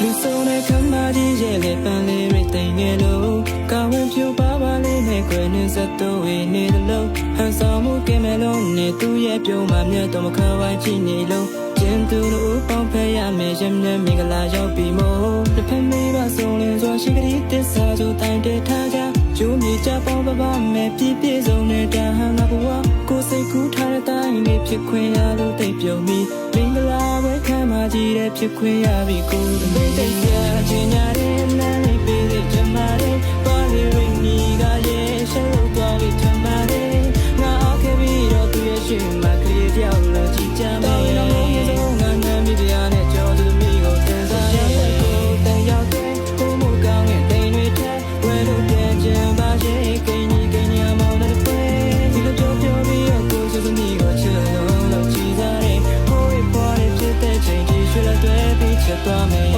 လူဆုံးတဲ့ခမ်းမကြီးရဲ့လေပန်းလေးရိတ်သိမ်ငယ်လို့ကောင်းဝင်ဖြူပါပါလေးနဲ့ကွယ်နေစတော့ဝေနေတယ်လို့ဟန်ဆောင်မှုကင်းမဲ့လုံးနဲ့သူ့ရဲ့ပြုံးမှမြတ်တော့မခဝိုင်းကြည့်နေလို့ကျင်းသူတို့ပေါင်းဖက်ရမယ်ရမြမင်္ဂလာရောက်ပြီမို့တစ်ဖက်မေးပါဆုံးလင်းစွာရှိကလေးတစ္ဆာဆိုတိုင်တဲ့ထားကြကျိုးမြေကြပေါင်းပပမဲ့ပြည့်ပြည့်စုံတဲ့တန်ဟန်ငါဘဝကိုစိတ်ကူးထားတဲ့တိုင်းလေးဖြစ်ခွင့်ရလို့ ရှိတဲ့ဖြစ်ခွင့်ရပြီကိုယ်အမေတိတ်ရချင်ရတယ်နားလေးပေးတဲ့ပြမာလေးပေါ်နေရင်းဒီကရဲ့ရှေ့လို့သွားပြီးပြမာလေးငါအောက်ခဲ့ပြီးတော့သူရဲ့ရှေ့မှာကလေးတယောက်လို့ကြည်ကြမ်းမေးတော့ငုံနေတော့ငါနာမည်တရားနဲ့ကြော်သူမိကိုသင်စားရဲ့ကိုယ်တန်ရောက်တဲ့ဘုံမကောင်းတဲ့တိမ်တွေထဲဝဲလို့ပြန်ကြံပါရဲ့ 有多美